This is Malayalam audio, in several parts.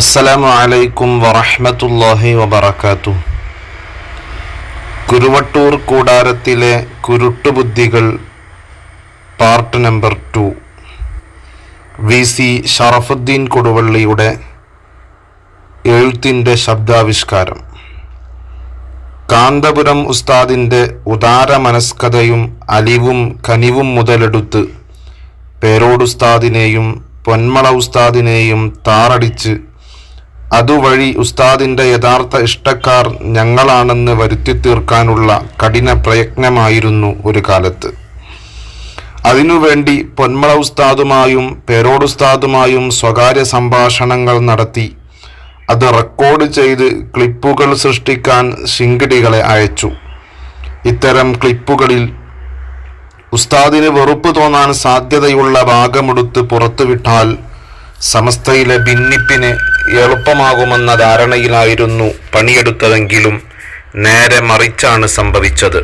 അസ്സലാമു അലൈക്കും വറഹ്മത്തുള്ളാഹി വബറകാതുഹു. കുരുവട്ടൂർ കൂടാരത്തിലെ കുരുട്ടുബുദ്ധികൾ part number two. V C Sharafuddin കൊടുവള്ളിയുടെ എഴുത്തിന്റെ ശബ്ദാവിഷ്കാരം. കാന്തപുരം ഉസ്താദിന്റെ ഉദാര മനസ്കഥയും അലിവും കനിവും മുതലെടുത്ത് പേരോടുസ്താദിനെയും പൊന്മള ഉസ്താദിനെയും താറടിച്ച് അതുവഴി ഉസ്താദിന്റെ യഥാർത്ഥ ഇഷ്ടക്കാർ ഞങ്ങളാണെന്ന് വരുത്തി തീർക്കാനുള്ള കഠിന പ്രയത്നമായിരുന്നു ഒരു കാലത്ത്. അതിനുവേണ്ടി പൊന്മള ഉസ്താദുമായും പേരോടുസ്താദുമായും സ്വകാര്യ സംഭാഷണങ്ങൾ നടത്തി. അത് റെക്കോർഡ് ചെയ്ത് ക്ലിപ്പുകൾ സൃഷ്ടിക്കാൻ ശിങ്കിടികളെ അയച്ചു. ഇത്തരം ക്ലിപ്പുകളിൽ ഉസ്താദിന് വെറുപ്പ് തോന്നാൻ സാധ്യതയുള്ള ഭാഗമെടുത്ത് പുറത്തുവിട്ടാൽ സമസ്തയിലെ ഭിന്നിപ്പിന് എളുപ്പമാകുമെന്ന ധാരണയിലായിരുന്നു പണിയെടുത്തതെങ്കിലും നേരെ മറിച്ചാണ് സംഭവിച്ചത്.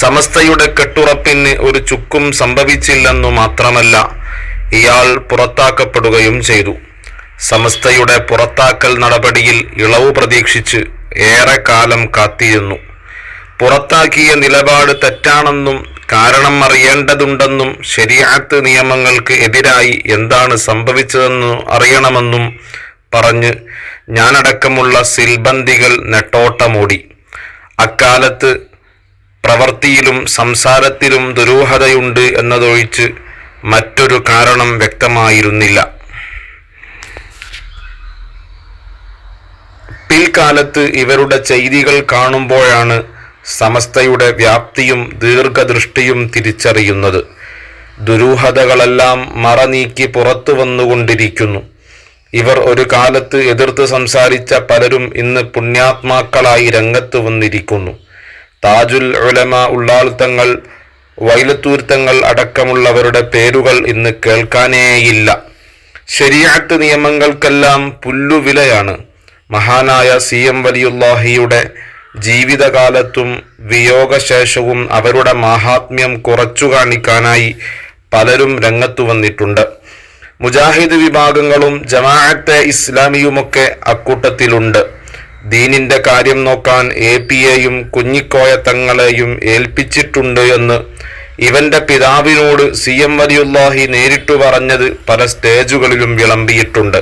സമസ്തയുടെ കെട്ടുറപ്പിന് ഒരു ചുക്കും സംഭവിച്ചില്ലെന്നു മാത്രമല്ല ഇയാൾ പുറത്താക്കപ്പെടുകയും ചെയ്തു. സമസ്തയുടെ പുറത്താക്കൽ നടപടിയിൽ ഇളവ് പ്രതീക്ഷിച്ച് ഏറെ കാലം കാത്തിരുന്നു. പുറത്താക്കിയ നിലപാട് തെറ്റാണെന്നും കാരണം അറിയേണ്ടതുണ്ടെന്നും ശരിയാത്ത് നിയമങ്ങൾക്ക് എതിരായി എന്താണ് സംഭവിച്ചതെന്ന് അറിയണമെന്നും പറഞ്ഞ് ഞാനടക്കമുള്ള സിൽബന്ദികൾ നെട്ടോട്ടമോടി. അക്കാലത്ത് പ്രവൃത്തിയിലും സംസാരത്തിലും ദുരൂഹതയുണ്ട് എന്നതൊഴിച്ച് മറ്റൊരു കാരണം വ്യക്തമായിരുന്നില്ല. പിൽക്കാലത്ത് ഇവരുടെ ചെയ്തികൾ കാണുമ്പോഴാണ് സമസ്തയുടെ വ്യാപ്തിയും ദീർഘദൃഷ്ടിയും തിരിച്ചറിയുന്നത്. ദുരൂഹതകളെല്ലാം മറനീക്കി പുറത്തു വന്നുകൊണ്ടിരിക്കുന്നു ഇവർ ഒരു കാലത്ത് എതിർത്ത് സംസാരിച്ച പലരും ഇന്ന് പുണ്യാത്മാക്കളായി രംഗത്ത് വന്നിരിക്കുന്നു. താജുൽ ഉലമ ഉള്ളാൾത്തങ്ങൾ വൈലത്തൂർത്തങ്ങൾ അടക്കമുള്ളവരുടെ പേരുകൾ ഇന്ന് കേൾക്കാനേയില്ല. ശരിയാത്ത് നിയമങ്ങൾക്കെല്ലാം പുല്ലുവിലയാണ്. മഹാനായ സി എം വലിയുല്ലാഹിയുടെ ജീവിതകാലത്തും വിയോഗശേഷവും അവരുടെ മാഹാത്മ്യം കുറച്ചു കാണിക്കാനായി പലരും രംഗത്തു വന്നിട്ടുണ്ട്. മുജാഹിദ് വിഭാഗങ്ങളും ജമാഅത്തെ ഇസ്ലാമിയുമൊക്കെ അക്കൂട്ടത്തിലുണ്ട്. ദീനിന്റെ കാര്യം നോക്കാൻ എ പി എയും കുഞ്ഞിക്കോയ തങ്ങളെയും ഏൽപ്പിച്ചിട്ടുണ്ട് എന്ന് ഇവന്റെ പിതാവിനോട് സി എം വലിയുല്ലാഹി നേരിട്ടു പറഞ്ഞത് പല സ്റ്റേജുകളിലും വിളമ്പിയിട്ടുണ്ട്.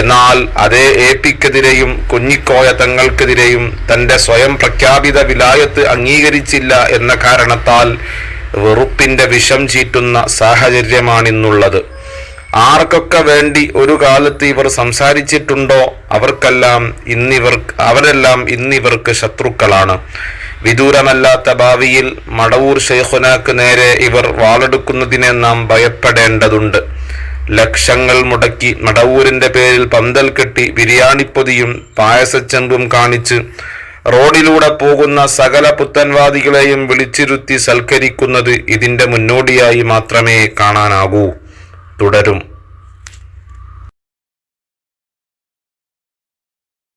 എന്നാൽ അതേ എ പിക്കെതിരെയും കുഞ്ഞിക്കോയ തങ്ങൾക്കെതിരെയും തന്റെ സ്വയം പ്രഖ്യാപിത വിലായത്ത് അംഗീകരിച്ചില്ല എന്ന കാരണത്താൽ വെറുപ്പിന്റെ വിഷം ചീറ്റുന്ന സാഹചര്യമാണിന്നുള്ളത്. ആർക്കൊക്കെ വേണ്ടി ഒരു കാലത്ത് ഇവർ സംസാരിച്ചിട്ടുണ്ടോ? അവർക്കെല്ലാം ഇന്നിവർ അവരെല്ലാം ഇന്നിവർക്ക് ശത്രുക്കളാണ്. വിദൂരമല്ലാത്ത ഭാവിയിൽ മടവൂർ ഷെയ്ഖുനാക്ക് നേരെ ഇവർ വാളെടുക്കുന്നതിനെ നാം ഭയപ്പെടേണ്ടതുണ്ട്. ലക്ഷങ്ങൾ മുടക്കി മടവൂരിന്റെ പേരിൽ പന്തൽ കെട്ടി ബിരിയാണിപ്പൊതിയും പായസച്ചെമ്പും കാണിച്ച് റോഡിലൂടെ പോകുന്ന സകല പുത്തൻവാദികളെയും വിളിച്ചിരുത്തി സൽക്കരിക്കുന്നത് ഇതിന്റെ മുന്നോടിയായി മാത്രമേ കാണാനാകൂ. തുടരും.